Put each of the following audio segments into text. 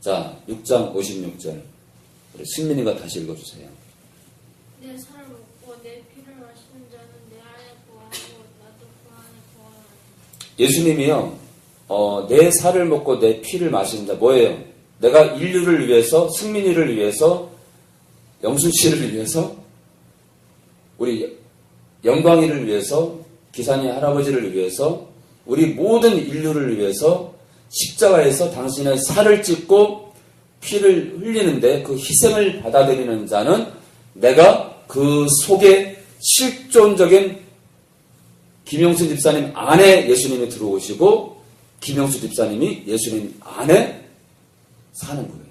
자, 6장 56절. 우리 승민이가 다시 읽어주세요. 내 살을 먹고 내 피를 마시는 자는 내 안에 거하고 나도 그 안에 거하나니 예수님이요, 어, 내 살을 먹고 내 피를 마신다. 뭐예요? 내가 인류를 위해서, 승민이를 위해서, 영순 씨를 위해서, 우리 영광이를 위해서, 기사님 할아버지를 위해서, 우리 모든 인류를 위해서 십자가에서 당신의 살을 찢고 피를 흘리는데 그 희생을 받아들이는 자는 내가 그 속에 실존적인 김영수 집사님 안에 예수님이 들어오시고 김영수 집사님이 예수님 안에 사는 거예요.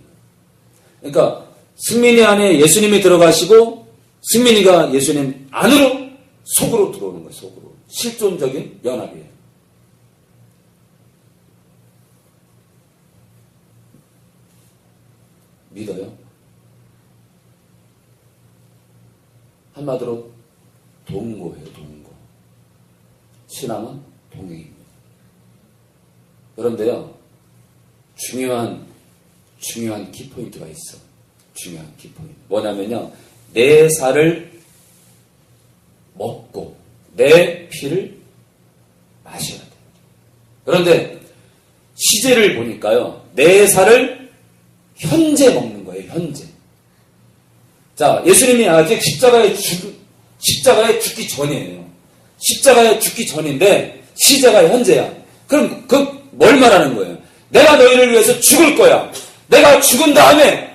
그러니까 승민이 안에 예수님이 들어가시고 승민이가 예수님 안으로 속으로 들어오는 거예요. 속으로 실존적인 연합이에요. 믿어요? 한마디로 동거예요. 동거. 신앙은 동행입니다. 그런데요, 중요한, 중요한 키포인트가 있어. 중요한 키포인트. 뭐냐면요, 내 살을 먹고, 내 피를 마셔야 돼. 그런데, 시제를 보니까요, 내 살을 현재 먹는 거예요, 현재. 자, 예수님이 아직 십자가에 죽, 십자가에 죽기 전이에요. 십자가에 죽기 전인데 시제가 현재야. 그럼 그 뭘 말하는 거예요? 내가 너희를 위해서 죽을 거야. 내가 죽은 다음에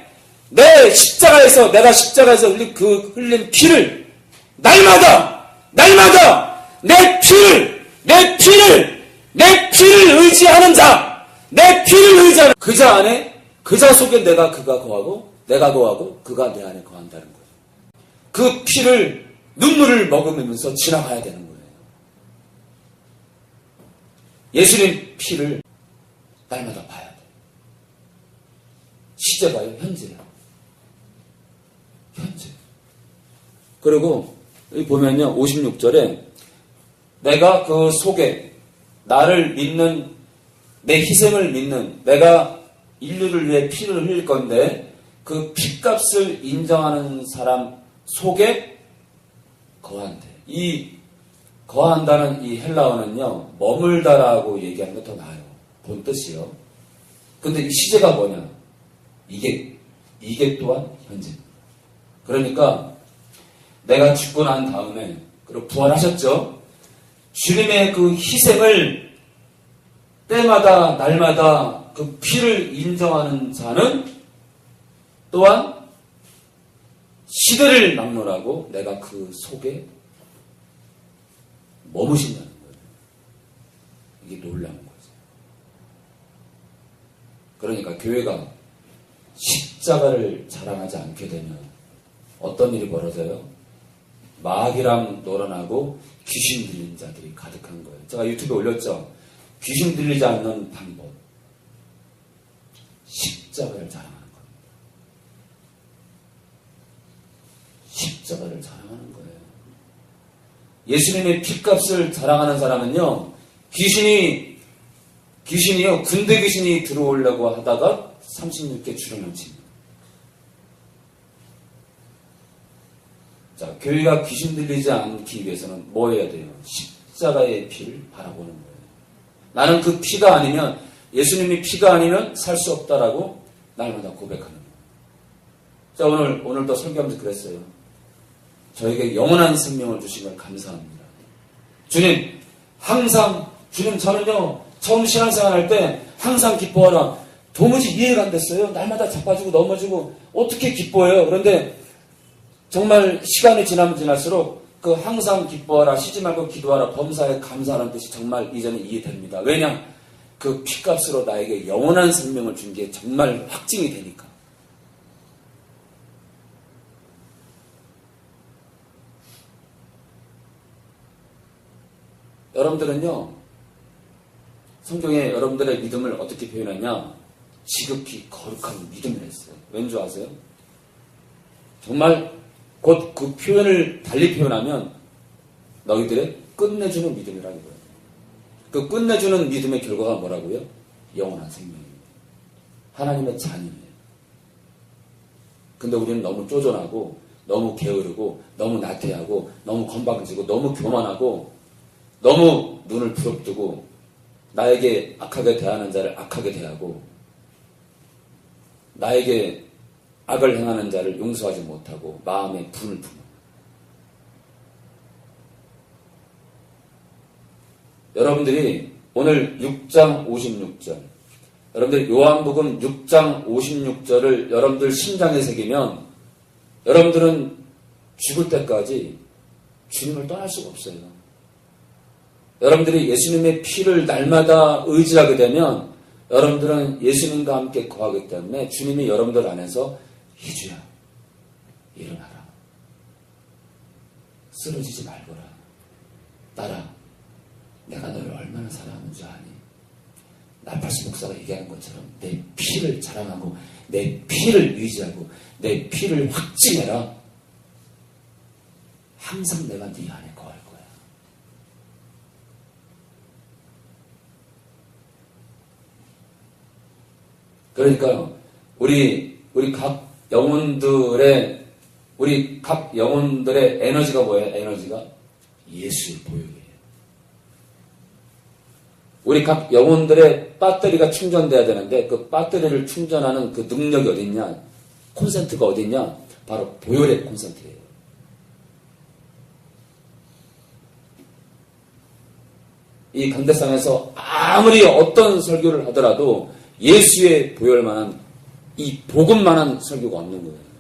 내 십자가에서 내가 십자가에서 흘린 그 흘린 피를 날마다 날마다 내 피를 내 피를 내 피를 의지하는 자, 내 피를 의지하는 그 자 안에 그자 속에 내가 그가 거하고 내가 거하고 그가 내 안에 거한다는 거예요. 그 피를 눈물을 먹으면서 지나가야 되는 거예요. 예수님 피를 날마다 봐야 돼. 시제가요, 현재야. 현재. 그리고 여기 보면요, 56절에 내가 그 속에 나를 믿는 내 희생을 믿는 내가 인류를 위해 피를 흘릴 건데 그 피값을 인정하는 사람 속에 거한대. 이 거한다는 이 헬라어는요, 머물다라고 얘기하는 게 더 나아요. 본 뜻이요. 근데 이 시제가 뭐냐? 이게, 이게 또한 현재입니다. 그러니까, 내가 죽고 난 다음에, 그리고 부활하셨죠? 주님의 그 희생을 때마다, 날마다 그 피를 인정하는 자는 또한 시대를 막론하고 내가 그 속에 머무신다는 거예요. 이게 놀라운 거죠. 그러니까 교회가 십자가를 자랑하지 않게 되면 어떤 일이 벌어져요? 마귀랑 놀아나고 귀신 들린 자들이 가득한 거예요. 제가 유튜브에 올렸죠. 귀신 들리지 않는 방법. 십자가를 자랑하는 겁니다. 십자가를 자랑하는 거예요. 예수님의 피값을 자랑하는 사람은요, 귀신이, 귀신이요, 군대 귀신이 들어오려고 하다가 36개 줄여놓습니다. 자, 교회가 귀신 들리지 않기 위해서는 뭐 해야 돼요? 십자가의 피를 바라보는 거예요. 나는 그 피가 아니면, 예수님이 피가 아니면 살 수 없다라고 날마다 고백하는 거예요. 자, 오늘, 오늘도 설교하면서 그랬어요. 저에게 영원한 생명을 주신 걸 감사합니다. 주님, 항상, 주님, 저는요, 처음 신앙생활 할 때 항상 기뻐하라. 도무지 이해가 안 됐어요. 날마다 자빠지고 넘어지고 어떻게 기뻐해요. 그런데 정말 시간이 지나면 지날수록 그 항상 기뻐하라, 쉬지 말고 기도하라, 범사에 감사하는 뜻이 정말 이제는 이해됩니다. 왜냐? 그 피값으로 나에게 영원한 생명을 준 게 정말 확증이 되니까. 여러분들은요, 성경에 여러분들의 믿음을 어떻게 표현하냐? 지극히 거룩한 믿음을 했어요. 왠지 아세요? 정말 곧 그 표현을 달리 표현하면 너희들의 끝내주는 믿음이라는 거예요. 그 끝내주는 믿음의 결과가 뭐라고요? 영원한 생명입니다. 하나님의 자녀예요. 근데 우리는 너무 쪼존하고 너무 게으르고 너무 나태하고 너무 건방지고 너무 교만하고 너무 눈을 부릅뜨고 나에게 악하게 대하는 자를 악하게 대하고 나에게 악을 행하는 자를 용서하지 못하고 마음에 분을 품어. 여러분들이 오늘 6장 56절, 여러분들 요한복음 6장 56절을 여러분들 심장에 새기면 여러분들은 죽을 때까지 주님을 떠날 수가 없어요. 여러분들이 예수님의 피를 날마다 의지하게 되면 여러분들은 예수님과 함께 거하기 때문에 주님이 여러분들 안에서 희주야 일어나라. 쓰러지지 말거라. 딸아 내가 너를 얼마나 사랑하는 줄 아니 나팔수 목사가 얘기하는 것처럼 내 피를 자랑하고 내 피를 유지하고 내 피를 확증해라 항상 내가 네 안에 거할 거야 그러니까요, 우리, 우리 각 영혼들의, 우리 각 영혼들의 에너지가 뭐예요? 에너지가 예수의 보혈이에요. 우리 각 영혼들의 배터리가 충전돼야 되는데 그 배터리를 충전하는 그 능력이 어딨냐? 콘센트가 어딨냐? 바로 보혈의 콘센트예요. 이 강대상에서 아무리 어떤 설교를 하더라도 예수의 보혈만한 이 복음만한 설교가 없는 거예요.